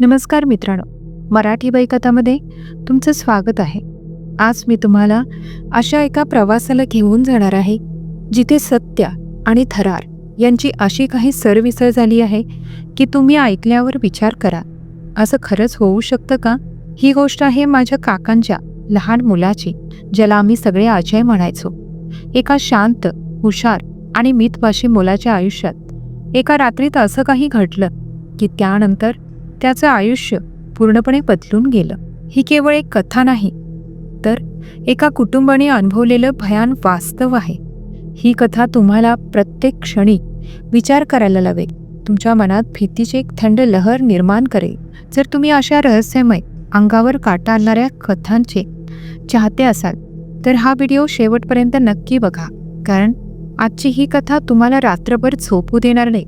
नमस्कार मित्रांनो मराठी बैकथामध्ये तुमचं स्वागत आहे. आज मी तुम्हाला अशा एका प्रवासाला घेऊन जाणार आहे जिथे सत्य आणि थरार यांची अशी काही सरविसळ झाली आहे की तुम्ही ऐकल्यावर विचार करा. असं खरंच होऊ शकतं का? ही गोष्ट आहे माझ्या काकांच्या लहान मुलाची ज्याला आम्ही सगळे अजय म्हणायचो. एका शांत हुशार आणि मितभाषी मुलाच्या आयुष्यात एका रात्रीत असं काही घडलं की त्यानंतर त्याचं आयुष्य पूर्णपणे बदलून गेलं. ही केवळ एक कथा नाही तर एका कुटुंबाने अनुभवलेलं भयान वास्तव आहे. ही कथा तुम्हाला प्रत्येक क्षणी विचार करायला लावेल. तुमच्या मनात भीतीची एक थंड लहर निर्माण करेल. जर तुम्ही अशा रहस्यमय अंगावर काटा आणणाऱ्या कथांचे चाहते असाल तर हा व्हिडिओ शेवटपर्यंत नक्की बघा. कारण आजची ही कथा तुम्हाला रात्रभर झोपू देणार नाही.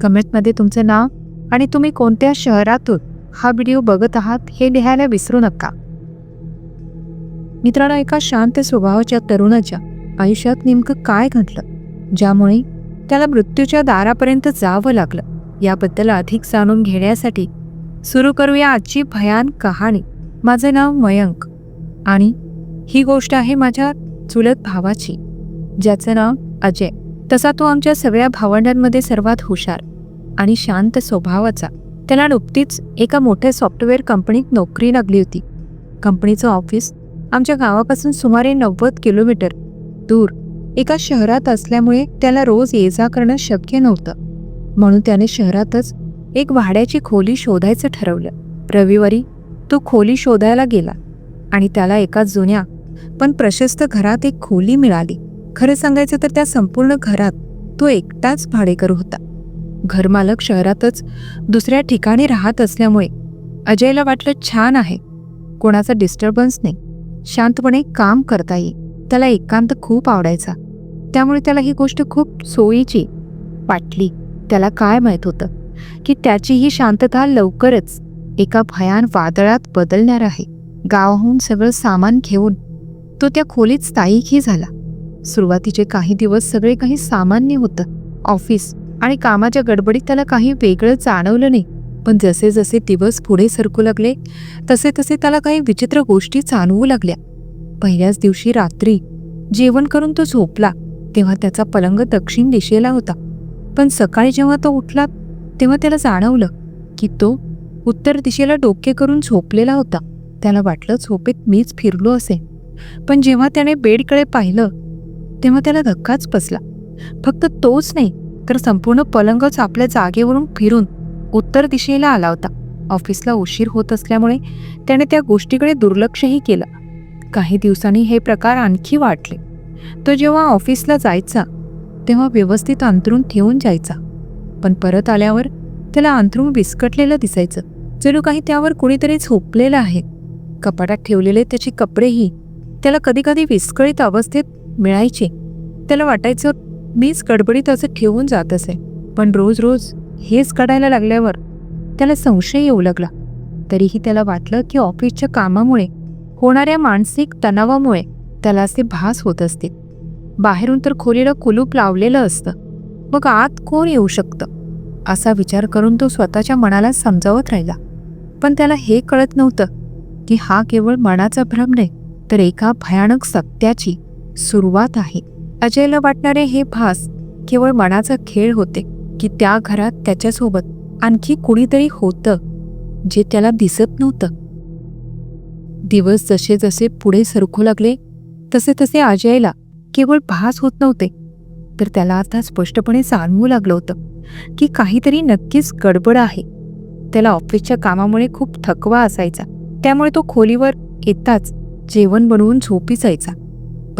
कमेंटमध्ये तुमचं नाव आणि तुम्ही कोणत्या शहरातून हा व्हिडिओ बघत आहात हे लिहायला विसरू नका. मित्रांनो एका शांत स्वभावाच्या तरुणाच्या आयुष्यात नेमकं काय घडलं? ज्यामुळे त्याला मृत्यूच्या दारापर्यंत जावं लागलं. याबद्दल अधिक जाणून घेण्यासाठी सुरू करूया आजची भयान कहाणी. माझं नाव मयंक आणि ही गोष्ट आहे माझ्या चुलत भावाची ज्याचं नाव अजय. तसा तो आमच्या सगळ्या भावंडांमध्ये सर्वात हुशार. आणि शांत स्वभावाचा. त्याला नुकतीच एका मोठ्या सॉफ्टवेअर कंपनीत नोकरी लागली होती. कंपनीचं ऑफिस आमच्या गावापासून सुमारे नव्वद किलोमीटर दूर. एका शहरात असल्यामुळे त्याला रोज ये जा करणं शक्य नव्हतं. म्हणून त्याने शहरातच एक भाड्याची खोली शोधायचं ठरवलं. रविवारी तो खोली शोधायला गेला आणि त्याला एका जुन्या पण प्रशस्त घरात एक खोली मिळाली. खरं सांगायचं तर त्या संपूर्ण घरात तो एकटाच भाडेकरू होता. घरमालक शहरातच दुसऱ्या ठिकाणी राहत असल्यामुळे अजयला वाटलं छान आहे. कोणाचा डिस्टर्बन्स नाही. शांतपणे काम करता येईल. त्याला एकांत खूप आवडायचा. त्यामुळे त्याला ही गोष्ट खूप सोयीची वाटली. त्याला काय माहीत होतं की त्याची ही शांतता लवकरच एका भयान वादळात बदलणार आहे. गावाहून सगळं सामान घेऊन तो त्या खोलीत स्थायिकही झाला. सुरुवातीचे काही दिवस सगळे काही सामान्य होतं. ऑफिस आणि कामाच्या गडबडीत त्याला काही वेगळं जाणवलं नाही. पण जसे जसे दिवस पुढे सरकू लागले तसे तसे त्याला काही विचित्र गोष्टी जाणवू लागल्या. पहिल्याच दिवशी रात्री जेवण करून तो झोपला तेव्हा त्याचा पलंग दक्षिण दिशेला होता. पण सकाळी जेव्हा तो उठला तेव्हा त्याला जाणवलं की तो उत्तर दिशेला डोके करून झोपलेला होता. त्याला वाटलं झोपेत मीच फिरलो असे पण जेव्हा त्याने बेडकडे पाहिलं तेव्हा त्याला धक्काच बसला. फक्त तोच नाही तर संपूर्ण पलंगच आपल्या जागेवरून फिरून उत्तर दिशेला आला होता. ऑफिसला उशीर होत असल्यामुळे त्याने त्या गोष्टीकडे दुर्लक्षही केलं. काही दिवसांनी हे प्रकार आणखी वाटले तो जेव्हा ऑफिसला जायचा तेव्हा व्यवस्थित अंतरून ठेवून जायचा. पण परत आल्यावर त्याला अंथरूण विस्कटलेलं दिसायचं. जणू काही त्यावर कुणीतरी झोपलेलं आहे. कपाटात ठेवलेले त्याचे कपडेही त्याला कधीकधी विस्कळीत अवस्थेत मिळायचे. त्याला वाटायचं मीच गडबडीत असं ठेवून जात असे. पण रोज रोज हेच काढायला लागल्यावर त्याला संशय येऊ लागला तरीही त्याला वाटलं की ऑफिसच्या कामामुळे होणाऱ्या मानसिक तणावामुळे त्याला असे भास होत असतील. बाहेरून तर खोलीला कुलूप लावलेलं असतं. मग आत कोण येऊ शकतं? असा विचार करून तो स्वतःच्या मनाला समजावत राहिला. पण त्याला हे कळत नव्हतं की हा केवळ मनाचा भ्रम नाही तर एका भयानक सत्याची सुरुवात आहे. अजयला वाटणारे हे भास केवळ मनाचा खेळ होते की त्या घरात त्याच्यासोबत आणखी कुणीतरी होतं जे त्याला दिसत नव्हतं. दिवस जसे जसे पुढे सरकू लागले तसे तसे अजयला केवळ भास होत नव्हते. तर त्याला आता स्पष्टपणे जाणवू लागलं होतं की काहीतरी नक्कीच गडबड आहे. त्याला ऑफिसच्या कामामुळे खूप थकवा असायचा. त्यामुळे तो खोलीवर येताच जेवण बनवून झोपी जायचा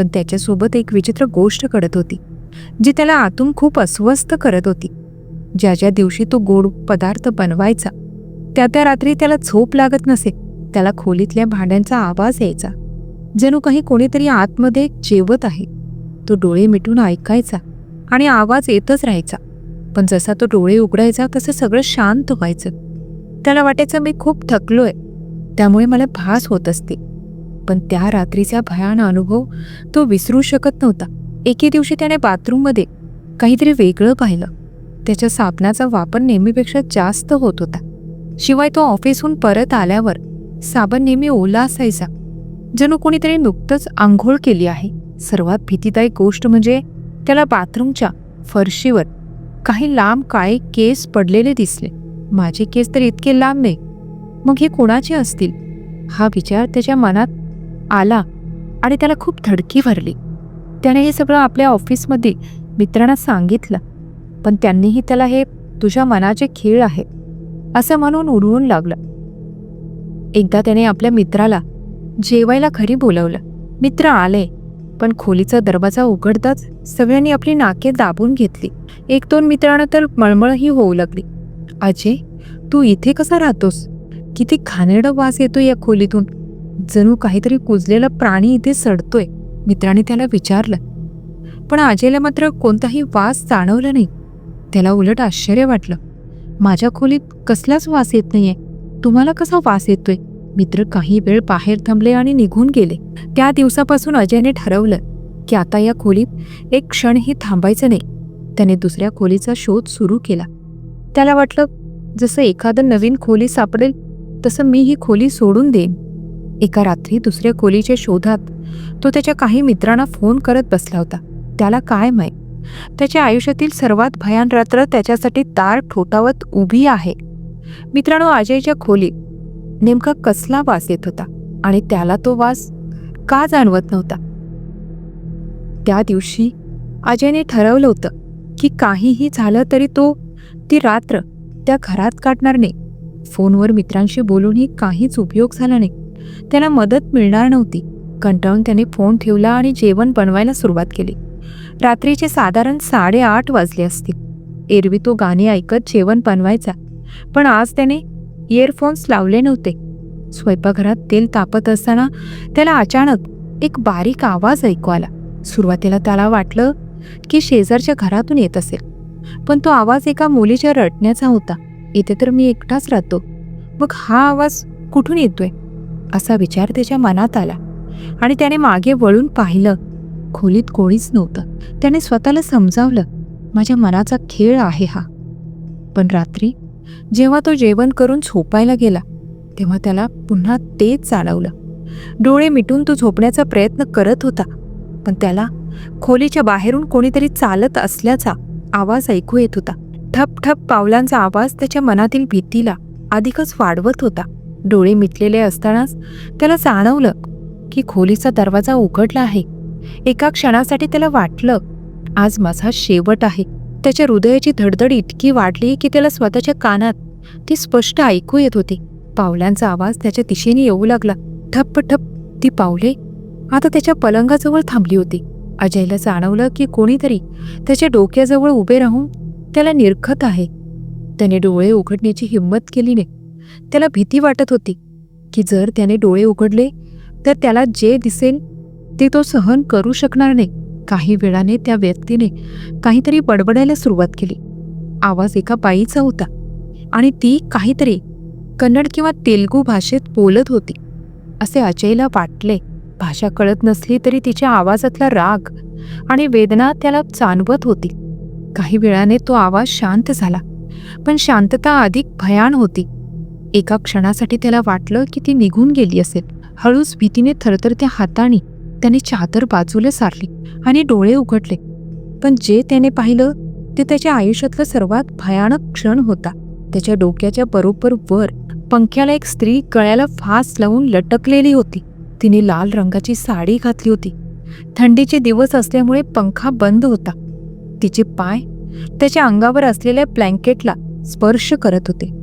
पण त्याच्यासोबत एक विचित्र गोष्ट घडत होती जी त्याला आतून खूप अस्वस्थ करत होती. ज्या ज्या दिवशी तो गोड पदार्थ बनवायचा त्या त्या रात्री त्याला झोप लागत नसे त्याला खोलीतल्या भांड्यांचा आवाज यायचा. जणू काही कोणीतरी आतमध्ये जेवत आहे. तो डोळे मिटून ऐकायचा आणि आवाज येतच राहायचा. पण जसा तो डोळे उघडायचा तसं सगळं शांत व्हायचं. त्याला वाटायचं मी खूप थकलोय. त्यामुळे मला भास होत असते. पण त्या रात्रीचा भयान अनुभव तो विसरू शकत नव्हता. एके दिवशी त्याने बाथरूममध्ये काहीतरी वेगळं पाहिलं. त्याच्या साबणाचा वापर नेहमीपेक्षा जास्त होत होता. शिवाय तो ऑफिसहून परत आल्यावर साबण नेहमी ओला असायचा. जणू कोणीतरी नुकतंच आंघोळ केली आहे. सर्वात भीतीदायक गोष्ट म्हणजे त्याला बाथरूमच्या फरशीवर काही लांब काळे केस पडलेले दिसले. माझे केस तर इतके लांब नाही. मग हे कोणाचे असतील? हा विचार त्याच्या मनात आला आणि त्याला खूप धडकी भरली. त्याने हे सगळं आपल्या ऑफिसमध्ये मित्रांना सांगितलं पण त्यांनीही त्याला हे तुझ्या मनाचे खेळ आहे असं म्हणून उडवून लागलं. एकदा त्याने आपल्या मित्राला जेवायला घरी बोलवलं. मित्र आले पण खोलीचा दरवाजा उघडताच सगळ्यांनी आपली नाके दाबून घेतली. एक दोन मित्रांना तर मळमळही होऊ लागली. अजय तू इथे कसा राहतोस? किती घाणेरडा वास येतो या खोलीतून. जणू काहीतरी कुजलेला प्राणी इथे सडतोय. मित्राने त्याला विचारलं. पण आजेला मात्र कोणताही वास जाणवला नाही. त्याला उलट आश्चर्य वाटलं. माझ्या खोलीत कसलाच वास येत नाहीये. तुम्हाला कसा वास येतोय? मित्र काही वेळ बाहेर थांबले आणि निघून गेले. त्या दिवसापासून अजयने ठरवलं की आता या खोलीत एक क्षणही थांबायचं नाही. त्याने दुसऱ्या खोलीचा शोध सुरू केला. त्याला वाटलं जसं एखादं नवीन खोली सापडेल तसं मी ही खोली सोडून देईन. एका रात्री दुसऱ्या खोलीच्या शोधात तो त्याच्या काही मित्रांना फोन करत बसला होता. त्याला काय माहीत? त्याच्या आयुष्यातील सर्वात भयान रात्र त्याच्यासाठी तार ठोठावत उभी आहे. मित्रांनो अजयच्या खोलीत नेमका कसला वास येत होता आणि त्याला तो वास का जाणवत नव्हता? त्या दिवशी अजयने ठरवलं होतं की काहीही झालं तरी तो ती रात्र त्या घरात काढणार नाही. फोनवर मित्रांशी बोलूनही काहीच उपयोग झाला नाही. त्यांना मदत मिळणार नव्हती. कंटाळून त्याने फोन ठेवला आणि जेवण बनवायला सुरुवात केली. रात्रीचे साधारण साडेआठ वाजले असतील. एरवी तो गाणे ऐकत जेवण बनवायचा पण आज त्याने इयरफोन्स लावले नव्हते. स्वयंपाकघरात तेल तापत असताना त्याला अचानक एक बारीक आवाज ऐकू आला. सुरुवातीला त्याला वाटलं की शेजारच्या घरातून येत असेल पण तो आवाज एका मुलीच्या रडण्याचा होता. इथे तर मी एकटाच राहतो. मग हा आवाज कुठून येतोय? असा विचार त्याच्या मनात आला. आणि त्याने मागे वळून पाहिलं. खोलीत कोणीच नव्हतं. त्याने स्वतःला समजावलं माझ्या मनाचा खेळ आहे हा. पण रात्री जेव्हा तो जेवण करून झोपायला गेला तेव्हा त्याला पुन्हा तेच जाणवलं. डोळे मिटून तो झोपण्याचा प्रयत्न करत होता पण त्याला खोलीच्या बाहेरून कोणीतरी चालत असल्याचा आवाज ऐकू येत होता. ठप ठप पावलांचा आवाज त्याच्या मनातील भीतीला अधिकच वाढवत होता. डोळे मिटलेले असतानाच त्याला जाणवलं की खोलीचा दरवाजा उघडला आहे. एका क्षणासाठी त्याला वाटलं आज माझा शेवट आहे. त्याच्या हृदयाची धडधड इतकी वाढली की त्याला स्वतःच्या कानात ती स्पष्ट ऐकू येत होती. पावलांचा आवाज त्याच्या दिशेने येऊ लागला. ठप्प ठप ती पावले आता त्याच्या पलंगाजवळ थांबली होती. अजयला जाणवलं की कोणीतरी त्याच्या डोक्याजवळ उभे राहून त्याला निरखत आहे. त्याने डोळे उघडण्याची हिंमत केली नाही. त्याला भीती वाटत होती की जर त्याने डोळे उघडले तर त्याला जे दिसेल ते तो सहन करू शकणार नाही. काही वेळाने त्या व्यक्तीने काहीतरी बडबडायला सुरुवात केली. आवाज एका बाईचा होता आणि ती काहीतरी कन्नड किंवा तेलगू भाषेत बोलत होती. असे अजयला वाटले. भाषा कळत नसली तरी तिच्या आवाजातला राग आणि वेदना त्याला जाणवत होती. काही वेळाने तो आवाज शांत झाला पण शांतता अधिक भयान होती. एका क्षणासाठी त्याला वाटलं की ती निघून गेली असेल. हळूच भीतीने थरथरत्या हाताने त्याने चादर बाजूला सारली आणि डोळे उघडले. पण जे त्याने पाहिलं ते त्याच्या आयुष्यातला सर्वात भयानक क्षण होता. त्याच्या डोक्याच्या बरोबर वर पंख्याला एक स्त्री गळ्याला फास लावून लटकलेली होती. तिने लाल रंगाची साडी घातली होती. थंडीचे दिवस असल्यामुळे पंखा बंद होता. तिचे पाय त्याच्या अंगावर असलेल्या ब्लँकेटला स्पर्श करत होते.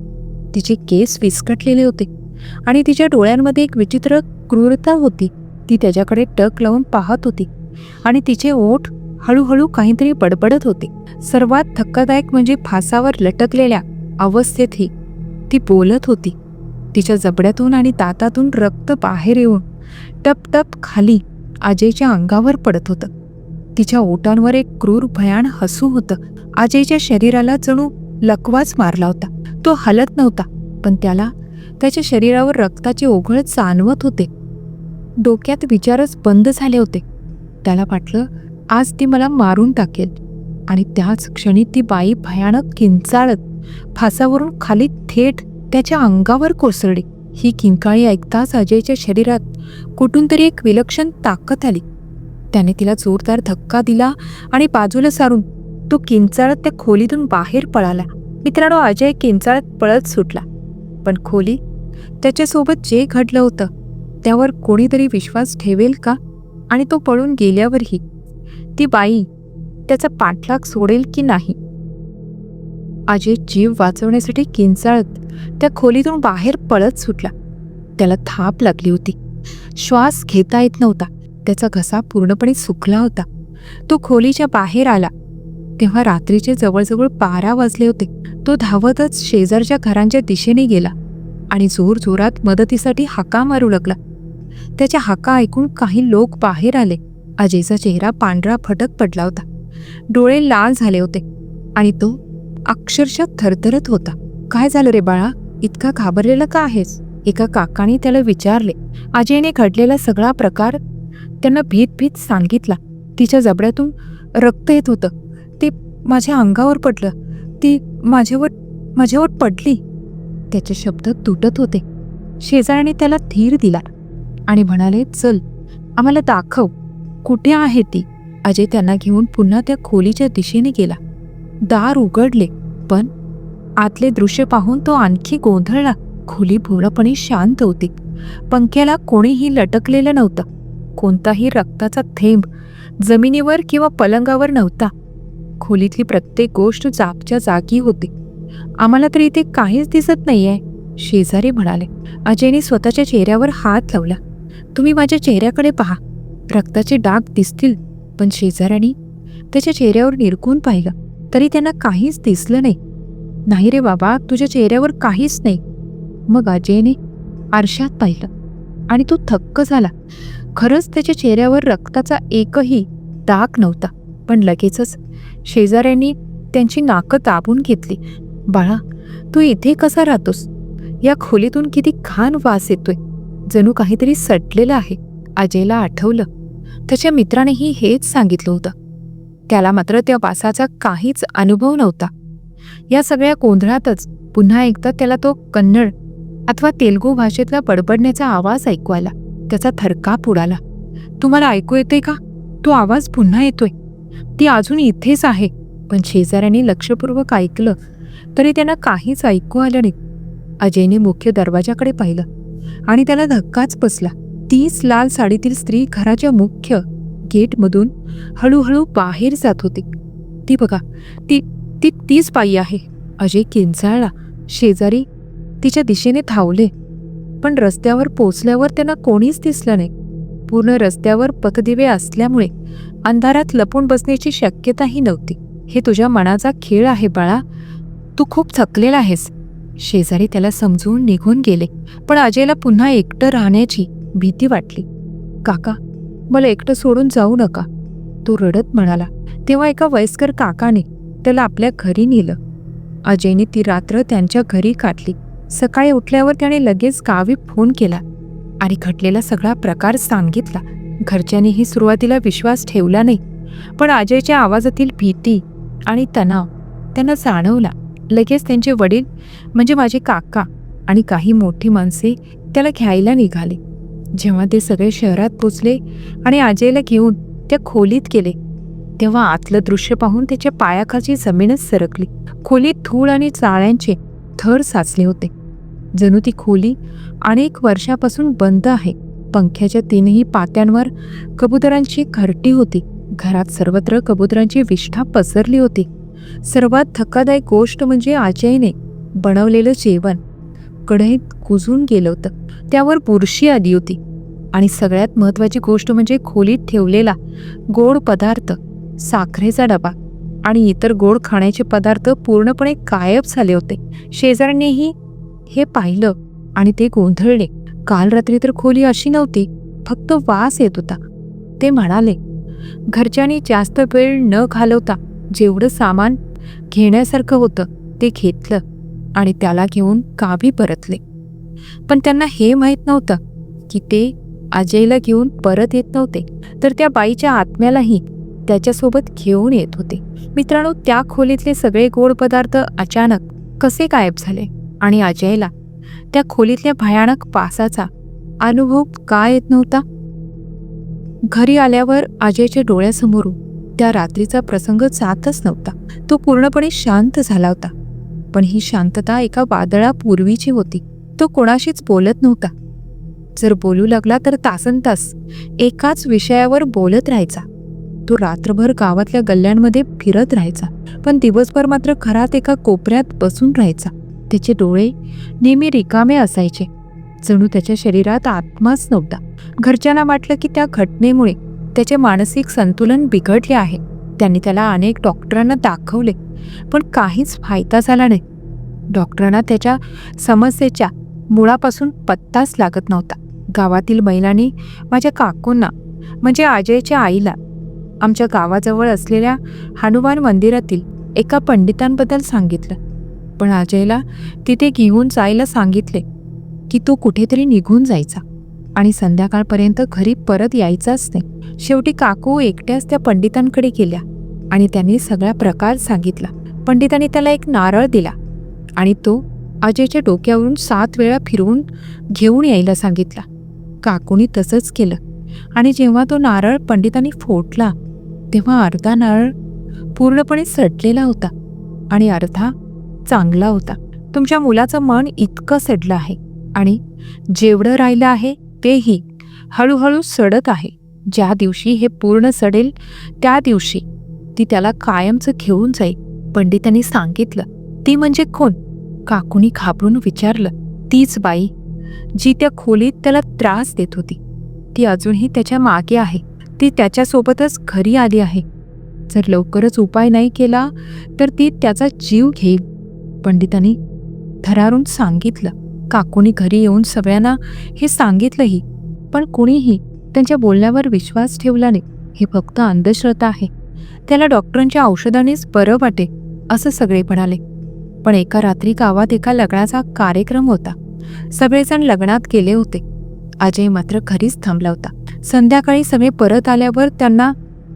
तिचे केस विस्कटलेले होते आणि तिच्या डोळ्यांमध्ये एक विचित्र क्रूरता होती. ती त्याच्याकडे टक लावून पाहत होती आणि तिचे ओठ हळूहळू काहीतरी बडबडत होते. सर्वात धक्कादायक म्हणजे फासावर लटकलेल्या अवस्थेतही ती बोलत होती. तिच्या जबड्यातून आणि दातातून रक्त बाहेर येऊन टप टप खाली अजयच्या अंगावर पडत होतं. तिच्या ओटांवर एक क्रूर भयान हसू होतं. अजयच्या शरीराला जणू लकवाच मारला होता. तो हलत नव्हता पण त्याला त्याच्या शरीरावर रक्ताचे ओघळ जाणवत होते. डोक्यात विचारच बंद झाले होते. त्याला वाटलं आज ती मला मारून टाकेल. आणि त्याच क्षणी ती बाई भयानक किंचाळत फासावरून खाली थेट त्याच्या अंगावर कोसळली. ही किंकाळी ऐकताच अजयच्या शरीरात कुठून तरी एक विलक्षण ताकद आली. त्याने तिला जोरदार धक्का दिला आणि बाजूला सारून तो किंचाळत त्या खोलीतून बाहेर पळाला. मित्रांनो अजय किंचाळत पळत सुटला. पण खोली त्याच्यासोबत जे घडलं होतं त्यावर कोणीतरी विश्वास ठेवेल का? आणि तो पळून गेल्यावरही ती बाई त्याचा पाठलाग सोडेल की नाही? अजय जीव वाचवण्यासाठी किंचाळत त्या खोलीतून बाहेर पळत सुटला. त्याला थाप लागली होती. श्वास घेता येत नव्हता. त्याचा घसा पूर्णपणे सुकला होता. तो खोलीच्या बाहेर आला. तेव्हा रात्रीचे जवळजवळ बारा वाजले होते. तो धावतच शेजारच्या घरांच्या दिशेने गेला आणि जोर जोरात मदतीसाठी हाका मारू लागला. त्याच्या हाका ऐकून काही लोक बाहेर आले. अजयचा चेहरा पांढरा फटक पडला होता. डोळे लाल झाले होते आणि तो अक्षरशः थरथरत होता. काय झालं रे बाळा? इतका घाबरलेला का आहेस? एका काकाने त्याला विचारले. अजयने घडलेला सगळा प्रकार त्यांना भीत भीत सांगितला. तिच्या जबड्यातून रक्त येत होतं. माझ्या अंगावर पडलं. ती माझ्यावर माझ्यावर पडली. त्याचे शब्द तुटत होते. शेजाऱ्याने त्याला धीर दिला आणि म्हणाले चल आम्हाला दाखव. कुठे आहे ती? अजय त्यांना घेऊन पुन्हा त्या खोलीच्या दिशेने गेला. दार उघडले पण आतले दृश्य पाहून तो आणखी गोंधळला. खोली पूर्णपणे शांत होती. पंख्याला कोणीही लटकलेलं नव्हतं. कोणताही रक्ताचा थेंब जमिनीवर किंवा पलंगावर नव्हता. खोलीतली प्रत्येक गोष्ट जागच्या जागी होती. आम्हाला तर इथे काहीच दिसत नाहीये शेजारी म्हणाले. अजयने स्वतःच्या चेहऱ्यावर हात लावला. तुम्ही माझ्या चेहऱ्याकडे पहा. रक्ताचे डाग दिसतील पण शेजाऱ्याने त्याच्या चेहऱ्यावर निरकून पाहिलं तरी त्यांना काहीच दिसलं नाही. नाही रे बाबा तुझ्या चेहऱ्यावर काहीच नाही. मग अजयने आरशात पाहिलं आणि तो थक्क झाला. खरंच त्याच्या चेहऱ्यावर रक्ताचा एकही डाग नव्हता पण लगेचच शेजाऱ्यांनी त्यांची नाकं दाबून घेतली. बाळा तू इथे कसा राहतोस? या खोलीतून किती घाण वास येतोय. जणू काहीतरी सटलेलं आहे. अजयला आठवलं. त्याच्या मित्रानेही हेच सांगितलं होतं. त्याला मात्र त्या वासाचा काहीच अनुभव नव्हता. या सगळ्या गोंधळातच पुन्हा एकदा त्याला तो कन्नड अथवा तेलगू भाषेतला बडबडण्याचा आवाज ऐकू आला. त्याचा थरकाप उडाला. तुम्हाला ऐकू येतोय का? तो आवाज पुन्हा येतोय. ती अजून इथेच आहे. पण शेजाऱ्यांनी लक्षपूर्वक ऐकलं तरी त्यांना काहीच ऐकू आलं नाही. अजयने मुख्य दरवाजाकडे पाहिलं आणि त्याला धक्काच बसला. तीच लाल साडीतील स्त्री घराच्या मुख्य गेटमधून हळूहळू बाहेर जात होती. ती बघा ती ती तीच बाई आहे. अजय किंचाळला. शेजारी तिच्या दिशेने धावले. पण रस्त्यावर पोचल्यावर त्यांना कोणीच दिसलं नाही. पूर्ण रस्त्यावर पथदिवे असल्यामुळे अंधारात लपून बसण्याची शक्यताही नव्हती. हे तुझ्या मनाचा खेळ आहे बाळा. तू खूप थकलेला आहेस. शेजारी त्याला समजून निघून गेले पण अजयला पुन्हा एकटं राहण्याची भीती वाटली. काका मला एकटं सोडून जाऊ नका तो रडत म्हणाला. तेव्हा एका वयस्कर काकाने त्याला आपल्या घरी नेलं. अजयने ती रात्र त्यांच्या घरी काढली. सकाळी उठल्यावर त्याने लगेच गावी फोन केला आणि घडलेला सगळा प्रकार सांगितला. घरच्यांनीही सुरुवातीला विश्वास ठेवला नाही पण अजयच्या आवाजातील भीती आणि तणाव त्यांना जाणवला. लगेच त्यांचे वडील म्हणजे माझे काका आणि काही मोठी माणसे त्याला घ्यायला निघाले. जेव्हा ते सगळे शहरात पोचले आणि अजयला घेऊन त्या खोलीत गेले तेव्हा आतलं दृश्य पाहून त्याच्या पायाखालची जमीनच सरकली. खोलीत धूळ आणि चाळ्यांचे थर साचले होते. जणू ती खोली अनेक वर्षापासून बंद आहे. पंख्याच्या तीनही पात्यांवर कबुतरांची घरटी होती. घरात सर्वत्र कबुतरांची विष्ठा पसरली होती. सर्वात धक्कादायक गोष्ट म्हणजे अजयने बनवलेलं जेवण. कढईत कुजून गेलं होतं. त्यावर बुरशी आली होती. आणि सगळ्यात महत्त्वाची गोष्ट म्हणजे खोलीत ठेवलेला गोड पदार्थ साखरेचा डबा आणि इतर गोड खाण्याचे पदार्थ पूर्णपणे गायब झाले होते. शेजाऱ्यांनीही हे पाहिलं आणि ते गोंधळले. काल रात्री तर खोली अशी नव्हती फक्त वास येत होता. ते म्हणाले घरच्यांनी जास्त वेळ न घालवता जेवढं सामान घेण्यासारखं होतं ते घेतलं आणि त्याला घेऊन गावी परतले. पण त्यांना हे माहीत नव्हतं की ते अजयला घेऊन परत येत नव्हते तर त्या बाईच्या आत्म्यालाही त्याच्यासोबत घेऊन येत होते. मित्रांनो त्या खोलीतले सगळे गोड पदार्थ अचानक कसे गायब झाले आणि अजयला त्या खोलीतल्या भयानक पासाचा अनुभव का येत नव्हता? घरी आल्यावर अजयच्या डोळ्यासमोरून त्या रात्रीचा प्रसंग जातच नव्हता. तो पूर्णपणे शांत झाला होता. पण ही शांतता एका वादळापूर्वीची होती. तो कोणाशीच बोलत नव्हता. जर बोलू लागला तर तासन तास एकाच विषयावर बोलत राहायचा. तो रात्रभर गावातल्या गल्ल्यांमध्ये फिरत राहायचा. पण दिवसभर मात्र घरात एका कोपऱ्यात बसून राहायचा. त्याचे डोळे नेहमी रिकामे असायचे. जणू त्याच्या शरीरात आत्माच नव्हता. घरच्यांना वाटलं की त्या घटनेमुळे त्याचे मानसिक संतुलन बिघडले आहे. त्यांनी त्याला अनेक डॉक्टरांना दाखवले पण काहीच फायदा झाला नाही. डॉक्टरांना त्याच्या समस्येच्या मुळापासून पत्ताच लागत नव्हता. गावातील महिलांनी माझ्या काकूंना म्हणजे अजयच्या आईला आमच्या गावाजवळ असलेल्या हनुमान मंदिरातील एका पंडितांबद्दल सांगितलं. पण अजयला तिथे घेऊन जायला सांगितले की तो कुठेतरी निघून जायचा आणि संध्याकाळपर्यंत घरी परत यायचाच नाही. शेवटी काकू एकट्याच त्या पंडितांकडे गेल्या आणि त्यांनी सगळा प्रकार सांगितला. पंडितांनी त्याला एक नारळ दिला आणि तो अजयच्या डोक्यावरून सात वेळा फिरवून घेऊन यायला सांगितला. काकूनी तसंच केलं आणि जेव्हा तो नारळ पंडितांनी फोडला तेव्हा अर्धा नारळ पूर्णपणे सडलेला होता आणि अर्धा चांगला होता. तुमच्या मुलाचं मन इतकं सडलं आहे आणि जेवढं राहिलं आहे तेही हळूहळू सडत आहे. ज्या दिवशी हे पूर्ण सडेल त्या दिवशी ती त्याला कायमचं घेऊन जाईल. पंडितांनी सांगितलं ती म्हणजे कोण? काकूनी घाबरून विचारलं तीच बाई जी त्या खोलीत त्याला त्रास देत होती. ती अजूनही त्याच्यामागे आहे. ती त्याच्यासोबतच घरी आली आहे. जर लवकरच उपाय नाही केला तर ती त्याचा जीव घेईल. पंडितांनी थरारून सांगितलं. काकूनी घरी येऊन सगळ्यांना हे सांगितलंही पण कुणीही त्यांच्या बोलण्यावर विश्वास ठेवला नाही. हे फक्त अंधश्रद्धा आहे. त्याला डॉक्टरांच्या औषधानेच बरं वाटे असं सगळे म्हणाले. पण एका रात्री गावात एका लग्नाचा कार्यक्रम होता. सगळेजण लग्नात गेले होते. अजय मात्र घरीच थांबला होता. संध्याकाळी सगळे परत आल्यावर त्यांना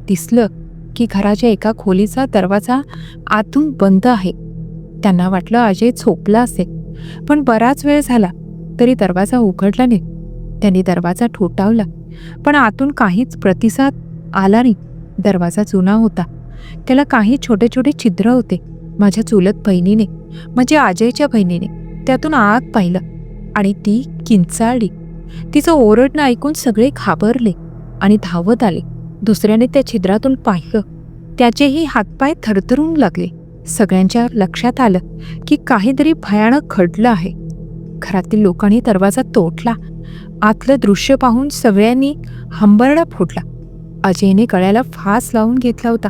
दिसलं की घराच्या एका खोलीचा दरवाजा आतून बंद आहे. त्यांना वाटलं अजय झोपला असेल. पण बराच वेळ झाला तरी दरवाजा उघडला नाही. त्यांनी दरवाजा ठोठावला पण आतून काहीच प्रतिसाद आला नाही. दरवाजा जुना होता. त्याला काही छोटे छोटे छिद्र होते माझ्या चुलत बहिणीने म्हणजे अजयच्या बहिणीने. त्यातून आत पाहिलं आणि ती किंचाळली. तिचं ओरडणं ऐकून सगळे घाबरले आणि धावत आले. दुसऱ्याने त्या छिद्रातून पाहिलं. त्याचेही हातपाय थरथरून लागले. सगळ्यांच्या लक्षात आलं की काहीतरी भयानक घडलं आहे. घरातील लोकांनी दरवाजा तोडला. आतलं दृश्य पाहून सगळ्यांनी हंबरडा फोडला. अजयने गळ्याला फास लावून घेतला होता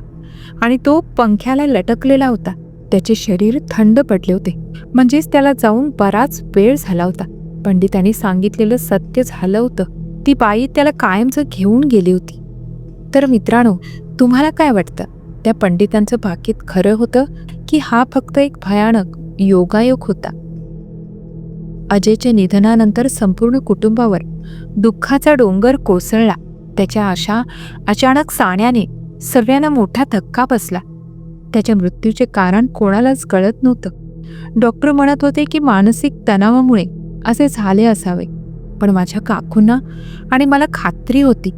आणि तो पंख्याला लटकलेला होता. त्याचे शरीर थंड पडले होते. म्हणजेच त्याला जाऊन बराच वेळ झाला होता. पंडितांनी सांगितलेलं सत्य झालं होतं. ती बाई त्याला कायमचं घेऊन गेली होती. तर मित्रांनो तुम्हाला काय वाटतं? त्या पंडितांचं भाकीत खरं होतं की हा फक्त एक भयानक योगायोग होता. अजयच्या निधनानंतर संपूर्ण कुटुंबावर दुःखाचा डोंगर कोसळला. त्याच्या अशा अचानक साण्याने सगळ्यांना मोठा धक्का बसला. त्याच्या मृत्यूचे कारण कोणालाच कळत नव्हतं. डॉक्टर म्हणत होते की मानसिक तणावामुळे असे झाले असावे. पण माझ्या काकूंना आणि मला खात्री होती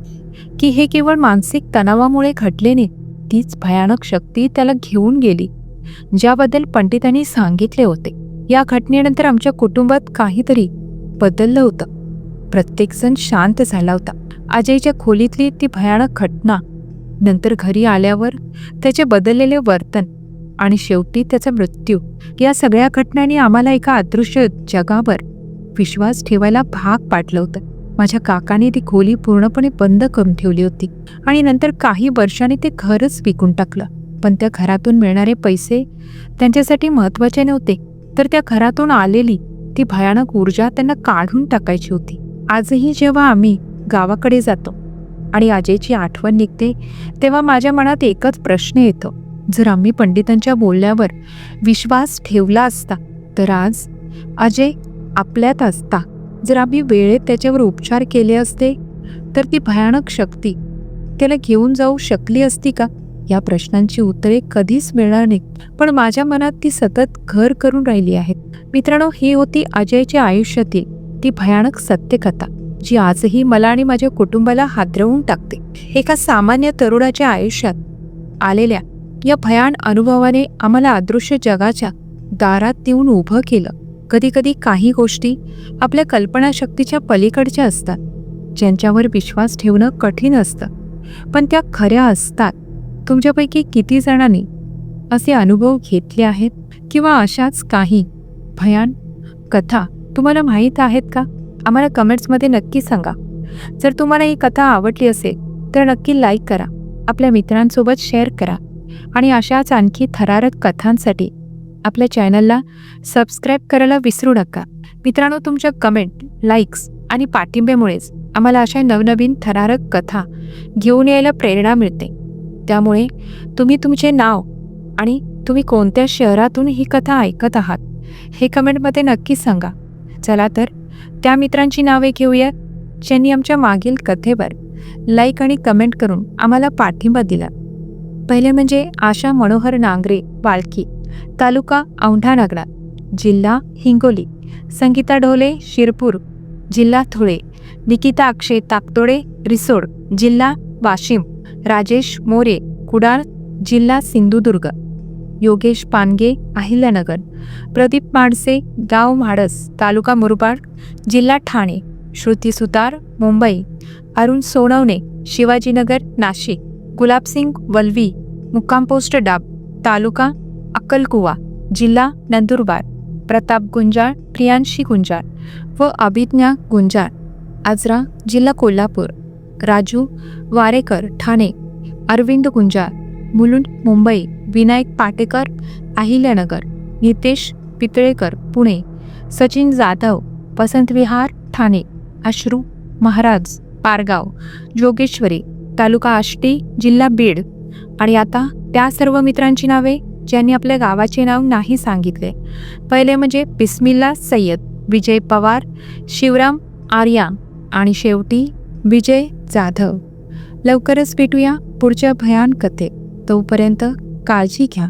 की हे केवळ मानसिक तणावामुळे घडले नाही तीच भयानक शक्ती त्याला घेऊन गेली. ज्याबद्दल पंडितांनी सांगितले होते. या घटनेनंतर आमच्या कुटुंबात काहीतरी बदललं होतं. प्रत्येकजण शांत झाला होता. अजयच्या खोलीतली ती भयानक घटना नंतर घरी आल्यावर त्याचे बदललेले वर्तन आणि शेवटी त्याचा मृत्यू या सगळ्या घटनांनी आम्हाला एका अदृश्य जगावर विश्वास ठेवायला भाग पाडलं होतं. माझ्या काकाने ती खोली पूर्णपणे बंद करून ठेवली होती. आणि नंतर काही वर्षांनी ते घरच विकून टाकलं. पण त्या घरातून मिळणारे पैसे त्यांच्यासाठी महत्त्वाचे नव्हते. तर त्या घरातून आलेली ती भयानक ऊर्जा त्यांना काढून टाकायची होती. आजही जेव्हा आम्ही गावाकडे जातो आणि अजयची आठवण निघते तेव्हा माझ्या मनात एकच प्रश्न येतो. जर आम्ही पंडितांच्या बोलण्यावर विश्वास ठेवला असता तर आज अजय आपल्यात असता. जर आम्ही वेळेत त्याच्यावर उपचार केले असते तर ती भयानक शक्ती. त्याला घेऊन जाऊ शकली असती का? या प्रश्नांची उत्तरे कधीच मिळणार नाहीत. पण माझ्या मनात ती सतत घर करून राहिली आहेत मित्रांनो ही होती अजयच्या आयुष्यातील ती भयानक सत्यकथा जी आजही मला आणि माझ्या कुटुंबाला हादरवून टाकते. एका सामान्य तरुणाच्या आयुष्यात आलेल्या या भयान अनुभवाने आम्हाला अदृश्य जगाच्या दारात देऊन उभं केलं. कधीकधी काही गोष्टी आपल्या कल्पनाशक्तीच्या पलीकडच्या असतात ज्यांच्यावर विश्वास ठेवणं कठीण असतं. पण त्या खऱ्या असतात. तुमच्यापैकी किती जणांनी असे अनुभव घेतले आहेत? किंवा अशाच काही? भयान? कथा? तुम्हाला माहीत आहेत का? आम्हाला कमेंट्समध्ये नक्की सांगा. जर तुम्हाला ही कथा आवडली असेल तर नक्की लाईक करा. आपल्या मित्रांसोबत शेअर करा. आणि अशाच आणखी थरारक कथांसाठी आपल्या चॅनलला सबस्क्राईब करायला विसरू नका. मित्रांनो तुमच्या कमेंट लाईक्स आणि पाठिंब्यामुळेच आम्हाला अशा नवनवीन थरारक कथा घेऊन यायला प्रेरणा मिळते. त्यामुळे तुम्ही तुमचे नाव आणि तुम्ही कोणत्या शहरातून ही कथा ऐकत आहात हे कमेंटमध्ये नक्की सांगा. चला तर त्या मित्रांची नावे घेऊया ज्यांनी आमच्या मागील कथेवर लाईक आणि कमेंट करून आम्हाला पाठिंबा दिला. पहिले म्हणजे आशा मनोहर नांगरे वाळकी तालुका औंढा नागनाथ जिल्हा हिंगोली संगीता ढोले शिरपूर जिल्हा धुळे निकिता अक्षय ताकतोडे रिसोड जिल्हा वाशिम राजेश मोरे कुडाळ जिल्हा सिंधुदुर्ग योगेश पानगे अहिल्यानगर प्रदीप माडसे गाव म्हाडस तालुका मुरबाड जिल्हा ठाणे श्रुती सुतार मुंबई अरुण सोनवणे शिवाजीनगर नाशिक गुलाबसिंग वल्वी मुक्काम पोस्ट डाब तालुका अक्कलकुवा जिल्हा नंदुरबार प्रताप गुंजाळ प्रियांशी गुंजाळ व अभिज्ञा गुंजाळ. आजरा जिल्हा कोल्हापूर राजू वारेकर ठाणे अरविंद गुंजाळ मुलुंड मुंबई विनायक पाटेकर अहिल्यानगर नितेश पितळेकर पुणे सचिन जाधव वसंत विहार ठाणे अश्रू महाराज पारगाव जोगेश्वरी तालुका आष्टी जिल्हा बीड आणि आता त्या सर्व मित्रांची नावे? ज्यांनी आपल्या गावाचे नाव नाही सांगितले. पहिले म्हणजे बिस्मिल्ला सय्यद विजय पवार शिवराम आर्या आणि शेवटी विजय जाधव. लवकरच भेटूया पुढच्या भयान कथेत. तोपर्यंत काळजी घ्या.